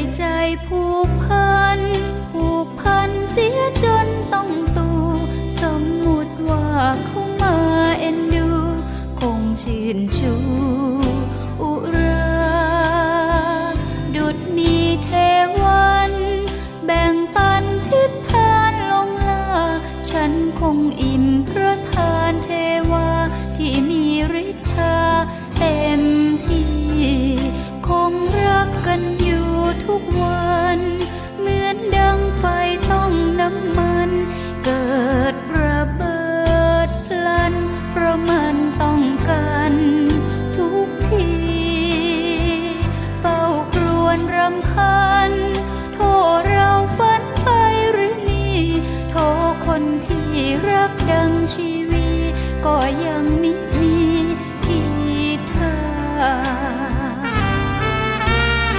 ด้วยใจผูกพัน ผูกพันเสียจนต้องตู สมมุติว่าเขามาเอ็นดู คงชื่นชูอุรำคัญ โทเราฝันไปหรือนี่ โทคนที่รักดังชีย